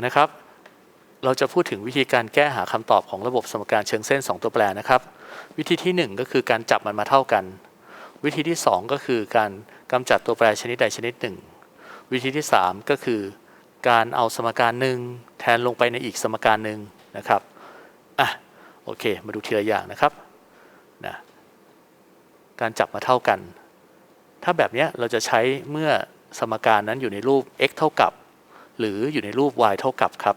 นะครับ เราจะพูดถึงวิธีการแก้หาคำตอบของระบบสมการเชิงเส้น 2 ตัวแปรนะครับ วิธีที่ 1 ก็คือการจับมันมาเท่ากัน วิธีที่ 2 ก็คือการกำจัดตัวแปรชนิดใดชนิดหนึ่ง วิธีที่ 3 ก็คือการเอาสมการหนึ่งแทนลงไปในอีกสมการหนึ่งนะครับอะโอเค มาดูทีละอย่างนะครับนะการจับมาเท่ากัน ถ้าแบบเนี้ยเราจะใช้เมื่อสมการนั้นอยู่ในรูป x เท่ากับ หรืออยู่ในรูป y เท่ากับครับ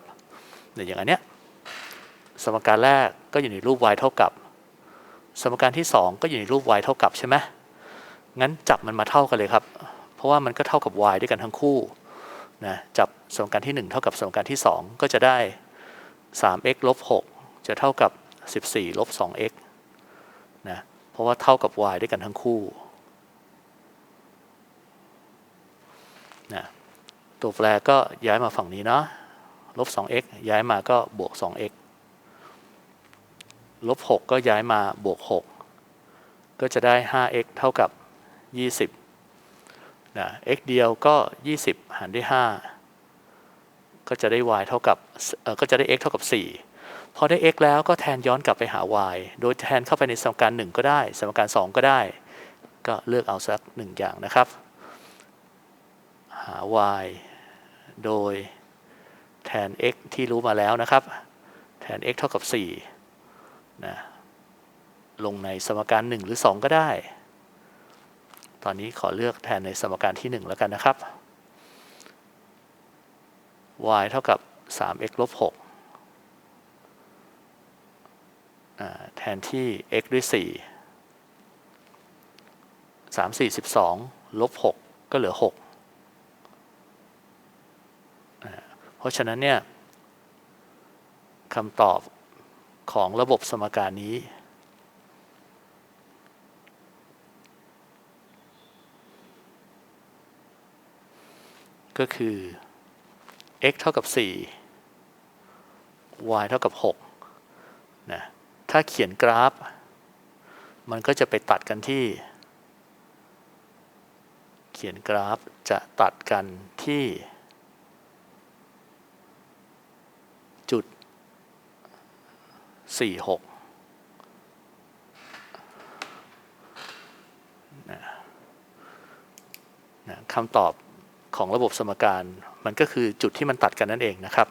เนี่ยอย่างอันเนี้ยสมการแรกก็อยู่ในรูป y เท่ากับ สมการที่ 2 ก็อยู่ในรูป y เท่ากับใช่ไหมงั้นจับมันมาเท่ากันเลยครับ เพราะว่ามันก็เท่ากับ y ด้วยกันทั้งคู่นะจับสมการที่ 1 เท่ากับสมการที่ 2 ก็จะได้ 3x ลบ6จะเท่ากับ 14ลบ 2x นะเพราะว่าเท่ากับ y ด้วยกันทั้งคู่นะ ตัวแปรก็ย้ายมาฝั่งนี้เนาะลบ 2x ย้ายมาก็บวก 2x ลบ 6 ก็ย้ายมาบวก 6 ก็จะได้ 5x เท่ากับ 20นะ x เดียวก็ 20 หารด้วย 5 ก็จะได้ y เท่ากับก็จะได้ x เท่ากับ 4 พอได้ x แล้วก็แทนย้อนกลับไปหา y โดยแทนเข้าไปในสมการ 1 ก็ได้ สมการ 2 ก็ได้ ก็เลือกเอาสัก 1 อย่างนะครับ หา y โดยแทน x ที่รู้มาแล้วนะครับ แทน x เท่ากับ4นะลงในสมการ 1 หรือ 2 ก็ได้ ตอนนี้ขอเลือกแทนในสมการที่ 1 แล้วกันนะครับ y เท่ากับ 3x ลบ6แทนที่ x ด้วย 4 3 4 12ลบ6ก็เหลือ 6อ่า เพราะฉะนั้นเนี่ยคำตอบของระบบสมการนี้ ก็คือ x เท่ากับ 4 y เท่ากับ6นะถ้าเขียนกราฟ มันก็จะไปตัดกันที่ เขียนกราฟจะตัดกันที่ จุด 46นะนะคำตอบของระบบสมการมันก็คือจุดที่มันตัดกันนั่นเองนะครับ